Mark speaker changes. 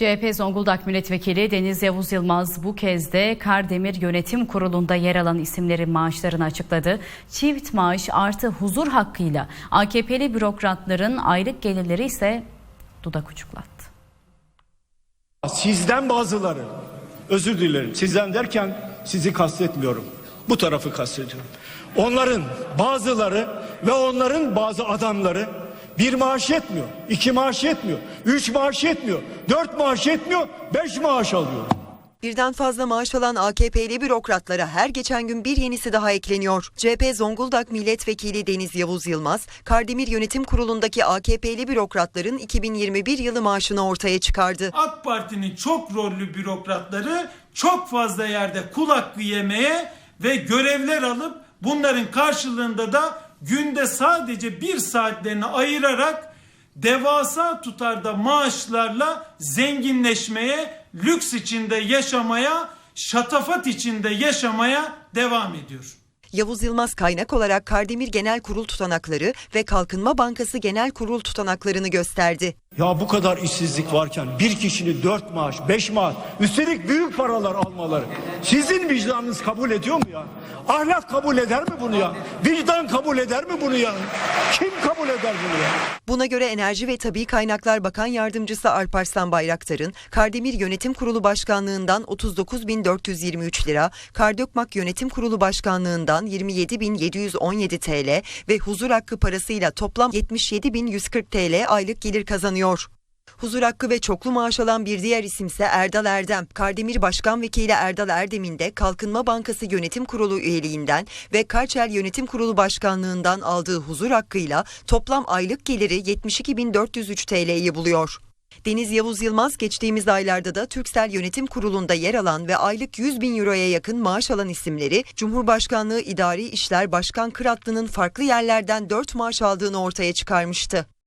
Speaker 1: CHP Zonguldak Milletvekili Deniz Yavuz Yılmaz bu kez de Kardemir Yönetim Kurulu'nda yer alan isimlerin maaşlarını açıkladı. Çift maaş artı huzur hakkıyla AKP'li bürokratların aylık gelirleri ise dudak uçuklattı.
Speaker 2: Sizden bazıları, özür dilerim sizden derken sizi kastetmiyorum. Bu tarafı kastediyorum. Onların bazıları ve onların bazı adamları bir maaş yetmiyor, iki maaş yetmiyor, üç maaş yetmiyor, dört maaş yetmiyor, beş maaş alıyor.
Speaker 3: Birden fazla maaş alan AKP'li bürokratlara her geçen gün bir yenisi daha ekleniyor. CHP Zonguldak Milletvekili Deniz Yavuz Yılmaz, Kardemir Yönetim Kurulu'ndaki AKP'li bürokratların 2021 yılı maaşını ortaya çıkardı.
Speaker 4: AK Parti'nin çok rollü bürokratları çok fazla yerde kul hakkı yemeye ve görevler alıp bunların karşılığında da günde sadece bir saatlerini ayırarak devasa tutarda maaşlarla zenginleşmeye, lüks içinde yaşamaya, şatafat içinde yaşamaya devam ediyor.
Speaker 3: Yavuz Yılmaz kaynak olarak Kardemir Genel Kurul tutanakları ve Kalkınma Bankası Genel Kurul tutanaklarını gösterdi.
Speaker 2: Ya bu kadar işsizlik varken bir kişinin dört maaş, beş maaş, üstelik büyük paralar almaları sizin vicdanınız kabul ediyor mu ya? Ahlak kabul eder mi bunu ya? Vicdan kabul eder mi bunu ya? Kim kabul eder bunu ya?
Speaker 3: Buna göre Enerji ve Tabi Kaynaklar Bakan Yardımcısı Alparslan Bayraktar'ın Kardemir Yönetim Kurulu Başkanlığından 39.423 lira, Kardökmak Yönetim Kurulu Başkanlığından 27.717 TL ve huzur hakkı parasıyla toplam 77.140 TL aylık gelir kazanıyor. Huzur hakkı ve çoklu maaş alan bir diğer isimse Erdal Erdem. Kardemir Başkan Vekili Erdal Erdem'in de Kalkınma Bankası Yönetim Kurulu üyeliğinden ve Karçel Yönetim Kurulu Başkanlığından aldığı huzur hakkıyla toplam aylık geliri 72.403 TL'yi buluyor. Deniz Yavuz Yılmaz geçtiğimiz aylarda da Türksel Yönetim Kurulu'nda yer alan ve aylık 100 bin euroya yakın maaş alan isimleri Cumhurbaşkanlığı İdari İşler Başkan Kıratlı'nın farklı yerlerden 4 maaş aldığını ortaya çıkarmıştı.